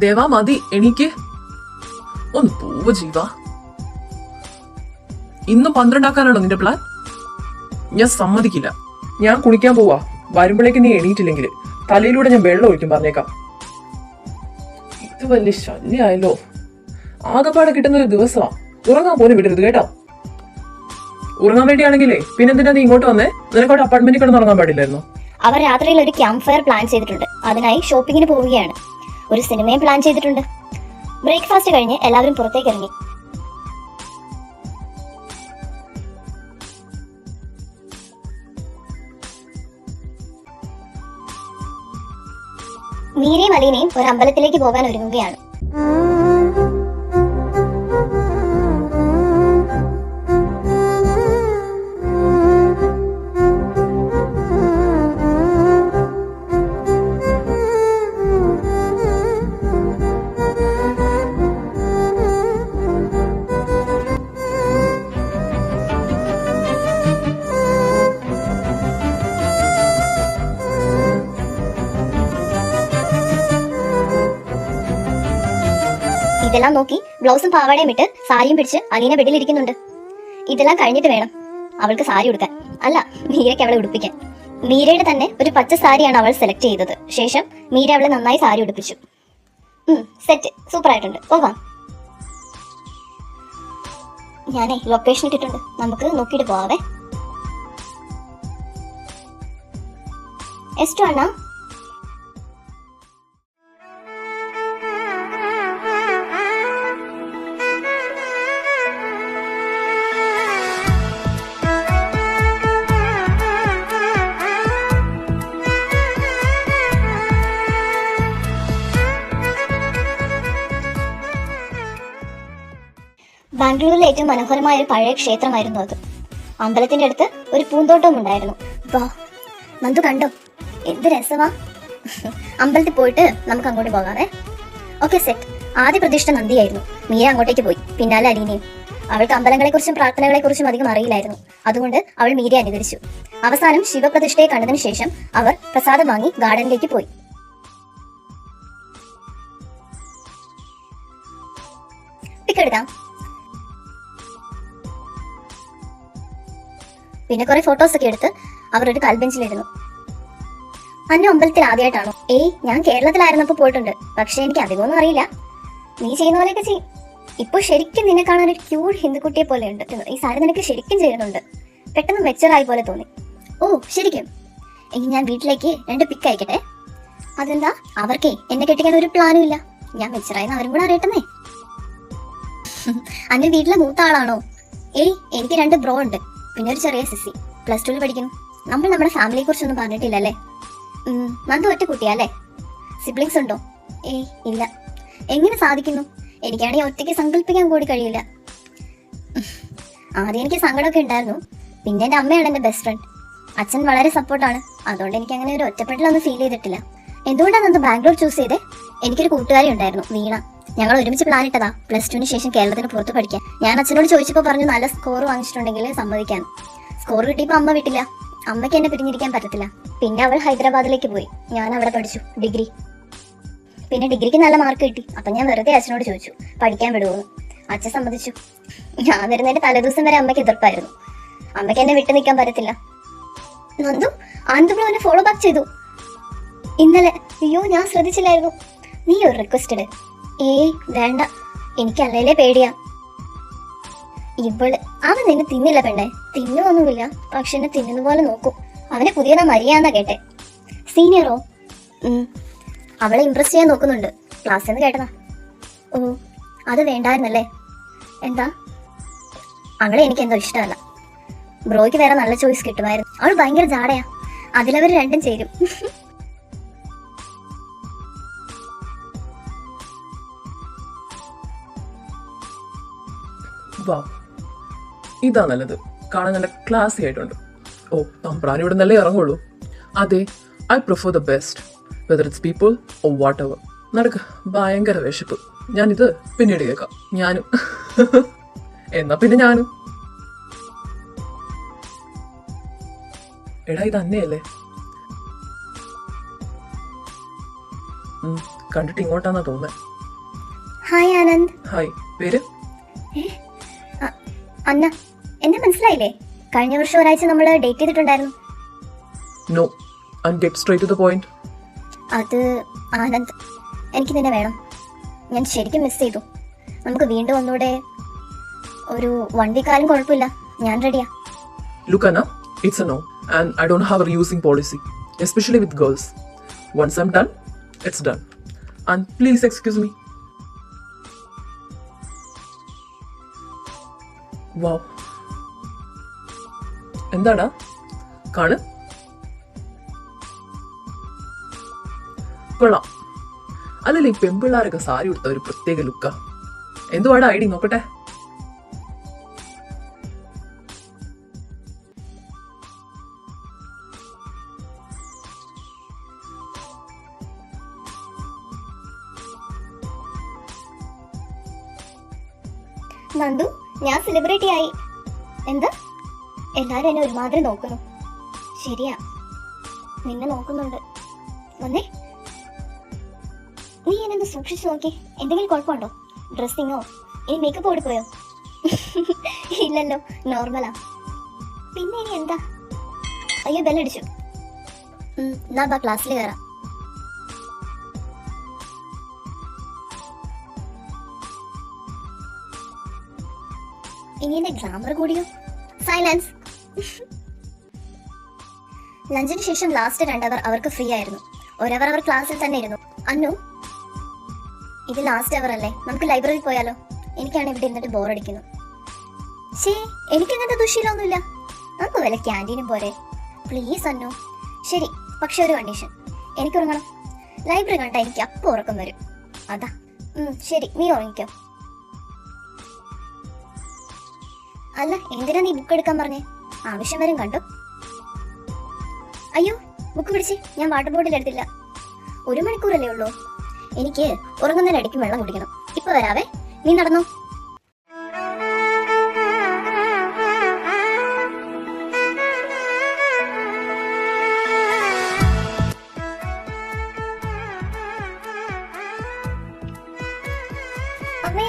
ദേവാ മതി എനിക്ക്. ഒന്ന് പോവ് ജീവ. ഇന്ന് പന്ത്രണ്ടാക്കാനാണോ നിന്റെ പ്ലാൻ ഞാൻ സമ്മതിക്കില്ല. ഞാൻ കുളിക്കാൻ പോവാ. വരുമ്പോഴേക്ക് നീ എണീറ്റില്ലെങ്കിൽ. തലയിലൂടെ ഞാൻ വെള്ളം ഒഴിക്കും പറഞ്ഞേക്കാം. ഇത് വലിയ ശല്യായല്ലോ. ആകെപ്പാടെ കിട്ടുന്ന ഒരു ദിവസമാ. ഉറങ്ങാൻ പോലും വിടരുത് കേട്ടോ. ഉറങ്ങാൻ വേണ്ടിയാണെങ്കിലേ പിന്നെന്തിനാ നീ ഇങ്ങോട്ട് വന്നേ? നിനക്കോട്ട് അപ്പാർട്ട്മെന്റിൽ കിടന്ന് ഉറങ്ങാൻ പാടില്ലായിരുന്നു? അവർ രാത്രിയിൽ ഒരു ക്യാമ്പ് ഫയർ പ്ലാൻ ചെയ്തിട്ടുണ്ട്. അതിനായി ഷോപ്പിങ്ങിന് പോവുകയാണ്. ഒരു സിനിമയും പ്ലാൻ ചെയ്തിട്ടുണ്ട്. ബ്രേക്ക്ഫാസ്റ്റ് കഴിഞ്ഞ് എല്ലാവരും പുറത്തേക്ക് ഇറങ്ങി. മീരയും അലീനയും ഒരു അമ്പലത്തിലേക്ക് പോകാൻ ഒരുങ്ങുകയാണ്. ഇതെല്ലാം നോക്കി ബ്ലൗസും പാവാടയും ഇട്ട് സാരിയും പിടിച്ച് അലീന ബെഡിലിരിക്കുന്നുണ്ട്. ഇതെല്ലാം കഴിഞ്ഞിട്ട് വേണം അവൾക്ക് സാരി ഉടുക്കാൻ. അല്ല മീരയ്ക്ക് അവളെ ഉടുപ്പിക്കാൻ. മീരയുടെ തന്നെ ഒരു പച്ച സാരിയാണ് അവൾ സെലക്ട് ചെയ്തത്. ശേഷം മീര അവളെ നന്നായി സാരി ഉടുപ്പിച്ചു. സെറ്റ് സൂപ്പർ ആയിട്ടുണ്ട്. പോകാം. ഞാനേ ലൊക്കേഷൻ ഇട്ടിട്ടുണ്ട്. നമുക്ക് നോക്കിയിട്ട് പോവാവേ. എസ്റ്റോ അണ്ണാ? ബാംഗ്ലൂരിലെ ഏറ്റവും മനോഹരമായ ഒരു പഴയ ക്ഷേത്രമായിരുന്നു അത്. അമ്പലത്തിന്റെ അടുത്ത് ഒരു പൂന്തോട്ടവും ഉണ്ടായിരുന്നു. വാ നന്തു കണ്ടോ? എന്ത് രസമാ. അമ്പലത്തിൽ പോയിട്ട് നമുക്ക് അങ്ങോട്ട് പോകാവേ. Okay set. ആദ്യ പ്രതിഷ്ഠ നന്ദിയായിരുന്നു. മീര അങ്ങോട്ടേക്ക് പോയി. പിന്നാലെ അലീനയും. അവൾക്ക് അമ്പലങ്ങളെക്കുറിച്ചും പ്രാർത്ഥനകളെക്കുറിച്ചും അധികം അറിയില്ലായിരുന്നു. അതുകൊണ്ട് അവൾ മീരെ അനുകരിച്ചു. അവസാനം ശിവപ്രതിഷ്ഠയെ കണ്ടതിന് ശേഷം അവർ പ്രസാദം വാങ്ങി ഗാർഡനിലേക്ക് പോയി. പിക്കെടുക്കാം പിന്നെ കുറെ ഫോട്ടോസ് ഒക്കെ എടുത്ത് അവർ ഒരു കൽബെഞ്ചിലിരുന്നു. അന്നു അമ്പലത്തിൽ ആദ്യമായിട്ടാണോ ഏയ് ഞാൻ കേരളത്തിലായിരുന്നപ്പോൾ പോയിട്ടുണ്ട്. പക്ഷെ എനിക്ക് അധികമൊന്നും അറിയില്ല. നീ ചെയ്യുന്ന പോലെയൊക്കെ ചെയ്യും ഇപ്പൊ ശരിക്കും നിന്നെ കാണാൻ ഒരു ക്യൂട്ട് ഹിന്ദുക്കുട്ടിയെ പോലെ ഉണ്ട്. ഈ സാരി നിനക്ക് ശരിക്കും ചെയ്യുന്നുണ്ട്. പെട്ടെന്ന് മെച്ചറായി പോലെ തോന്നി. ഓ ശരിക്കും. എങ്കിൽ ഞാൻ വീട്ടിലേക്ക് രണ്ട് പിക്ക് അയക്കട്ടെ? അതെന്താ? അവർക്കേ എന്നെ കെട്ടിക്കാൻ ഒരു പ്ലാനും ഇല്ല. ഞാൻ മെച്ചറായെന്ന് അവരും കൂടെ അറിയട്ടെന്നേ. അന്റെ വീട്ടിലെ മൂത്ത ആളാണോ? ഏയ് എനിക്ക് രണ്ട് ബ്രോ ഉണ്ട്. പിന്നെ ഒരു ചെറിയ സിസി. പ്ലസ് ടുവിൽ പഠിക്കുന്നു. നമ്മൾ നമ്മുടെ ഫാമിലിയെ കുറിച്ചൊന്നും പറഞ്ഞിട്ടില്ലല്ലേ? നന്ദു ഒറ്റ കുട്ടിയല്ലേ? സിബ്ലിങ്സ് ഉണ്ടോ? ഏയ് ഇല്ല. എങ്ങനെ സാധിക്കുന്നു? എനിക്കാണെങ്കിൽ ഒറ്റയ്ക്ക് സങ്കല്പിക്കാൻ കൂടി കഴിയില്ല. ആദ്യം എനിക്ക് സങ്കടമൊക്കെ ഉണ്ടായിരുന്നു. പിന്നെ എന്റെ അമ്മയാണ് എന്റെ ബെസ്റ്റ് ഫ്രണ്ട് അച്ഛൻ വളരെ സപ്പോർട്ടാണ് അതുകൊണ്ട് എനിക്ക് അങ്ങനെ ഒരു ഒറ്റപ്പെടലൊന്നും ഫീൽ ചെയ്തിട്ടില്ല. എന്തുകൊണ്ടാണ് നന്ദു ബാംഗ്ലൂർ ചൂസ് ചെയ്തേ? എനിക്കൊരു കൂട്ടുകാരി ഉണ്ടായിരുന്നു വീണ. ഞങ്ങൾ ഒരുമിച്ച് പ്ലാൻ ഇട്ടതാ. പ്ലസ് ടുവിന് ശേഷം കേരളത്തിന് പുറത്ത് പഠിക്കാൻ. ഞാൻ അച്ഛനോട് ചോദിച്ചപ്പോൾ പറഞ്ഞു നല്ല സ്കോർ വാങ്ങിച്ചിട്ടുണ്ടെങ്കിൽ സമ്മതിക്കാൻ. സ്കോർ കിട്ടിയപ്പോൾ അമ്മ വിട്ടില്ല. അമ്മയ്ക്ക് എന്നെ പിരിഞ്ഞിരിക്കാൻ പറ്റത്തില്ല. പിന്നെ അവൾ ഹൈദരാബാദിലേക്ക് പോയി. ഞാൻ അവിടെ പഠിച്ചു. ഡിഗ്രി പിന്നെ ഡിഗ്രിക്ക് നല്ല മാർക്ക് കിട്ടി. അപ്പം ഞാൻ വെറുതെ അച്ഛനോട് ചോദിച്ചു പഠിക്കാൻ വിടുമോ അച്ഛൻ സമ്മതിച്ചു. ഞാൻ വരുന്നതിന്റെ തലേദിവസം വരെ അമ്മയ്ക്ക് എതിർപ്പായിരുന്നു. അമ്മയ്ക്ക് എന്നെ വിട്ടു നിൽക്കാൻ പറ്റത്തില്ല. നന്ദു ആനന്ദ എന്നെ ഫോളോ ബാക്ക് ചെയ്തു. ഇന്നലെ അയ്യോ ഞാൻ ശ്രദ്ധിച്ചില്ലായിരുന്നു. നീ ഒരു റിക്വസ്റ്റഡ് ഏയ് വേണ്ട. എനിക്ക് അല്ലേലേ പേടിയാ. ഇവൾ അവൻ നിന്നെ തിന്നില്ല പെണ്ണെ. തിന്നുമൊന്നുമില്ല പക്ഷെ എന്നെ തിന്നുന്ന പോലെ നോക്കും. അവനെ പുതിയതാ മരിയാന്നാ കേട്ടെ. സീനിയറോ? അവളെ ഇമ്പ്രസ് ചെയ്യാൻ നോക്കുന്നുണ്ട്. ക്ലാസ്സിൽ നിന്ന് കേട്ടതാ. ഓ അത് വേണ്ടായിരുന്നല്ലേ? എന്താ? അവളെ എനിക്ക് എന്തോ ഇഷ്ടമല്ല. ബ്രോയ്ക്ക് വേറെ നല്ല ചോയ്സ് കിട്ടുമായിരുന്നു. അവൾ ഭയങ്കര ജാടയാ. അതിലവർ രണ്ടും ചേരും. വാ. ഇതാ നല്ലത്. കാണാൻ നല്ല ക്ലാസി ആയിട്ടുണ്ട്. ഓ തമ്പ്രാൻ ഇവിടെ നല്ല ഇറങ്ങുള്ളൂ? അതെ I prefer the best weather it's people oh whatever നടക്ക ഭയങ്കര വിശപ്പ്. ഞാനിത് പിന്നീട് കേൾക്കാം. ഞാനും. എന്നാ പിന്നെ ഞാനും. എടാ ഇത് അന്നയല്ലേ? കണ്ടിട്ട് ഇങ്ങോട്ടാന്നാ തോന്നുന്നത് ഹായ് ആനന്ദ്. ഹായ് പേര്? അന്ന എന്നെ മനസ്സിലായില്ലേ? കഴിഞ്ഞ വർഷം ഒരാഴ്ച നമ്മൾ ഡേറ്റ് ചെയ്തിട്ടുണ്ടായിരുന്നു. No and get straight to the point അത് ആനന്ദ് എനിക്ക് നിന്നെ വേണം. ഞാൻ ശരിക്കും മിസ് ചെയ്തു. നമുക്ക് വീണ്ടും ഒന്നുകൂടെ ഒരു വൺ വീക്ക് ആയാലും കുഴപ്പമില്ല. ഞാൻ റെഡിയാ Look, Anna, it's a no, and I don't have a reusing policy, especially with girls. Once I'm done it's done and please excuse me. Wow. എന്താടാ? കാണ്. കൊള്ളാം. അല്ലല്ല ഈ പെമ്പിള്ളാരൊക്കെ സാരി ഉടുത്ത ഒരു പ്രത്യേക ലുക്കാ. എന്തുവാടാ ഡി നോക്കട്ടെ. നന്ദു ഞാൻ സെലിബ്രിറ്റി ആയി. എന്ത്? എല്ലാരും എന്നെ ഒരുമാതിരി നോക്കുന്നു. ശരിയാ. നിന്നെ നോക്കുന്നുണ്ട്. വന്നേ. നീ എന്നെ സൂക്ഷിച്ചു നോക്കി? എന്തെങ്കിലും കുഴപ്പമുണ്ടോ? ഡ്രസ്സിങ്ങോ ഇനി മേക്കപ്പ് കൊടുക്കുകയോ ഇല്ലല്ലോ നോർമലാ പിന്നെ ഇനി എന്താ? അയ്യോ ബെല്ലടിച്ചു എന്നാ ക്ലാസ്സിൽ കയറാം ഇനി എന്റെ ഗ്രാമർ കൂടിയോ? സൈലൻസ് ലഞ്ചിന് ശേഷം ലാസ്റ്റ് രണ്ടവർ അവർക്ക് ഫ്രീ ആയിരുന്നു. ഒരവർ അവർ ക്ലാസ്സിൽ തന്നെ ഇരുന്നു. അന്നു ഇത് ലാസ്റ്റ് അവർ അല്ലേ? നമുക്ക് ലൈബ്രറിയിൽ പോയാലോ? എനിക്കാണ് ഇവിടെ ഇരുന്നിട്ട് ബോറടിക്കുന്നു ശേ എനിക്ക് അങ്ങനത്തെ ദുശീലമൊന്നുമില്ല. നമുക്ക് വല്ല ക്യാന്റീനും പോരെ. പ്ലീസ് അന്നു. ശരി പക്ഷെ ഒരു കണ്ടീഷൻ എനിക്ക് ഉറങ്ങണം ലൈബ്രറി കണ്ടാൽ എനിക്ക് അപ്പം ഉറക്കം വരും. അതാ. ശരി നീ ഉറങ്ങിക്കോ. അല്ല എന്തിനാ നീ ബുക്ക് എടുക്കാൻ പറഞ്ഞേ? ആവശ്യം വരും കണ്ടു? അയ്യോ ബുക്ക് പിടിച്ച് ഞാൻ വാട്ടർ ബോട്ടിൽ എടുത്തില്ല. ഒരു മണിക്കൂറല്ലേ ഉള്ളൂ. എനിക്ക് ഉറങ്ങുന്നതിലടിക്കും വെള്ളം കുടിക്കണം. ഇപ്പൊ വരാവേ. നീ നടന്നോ. അമ്മേ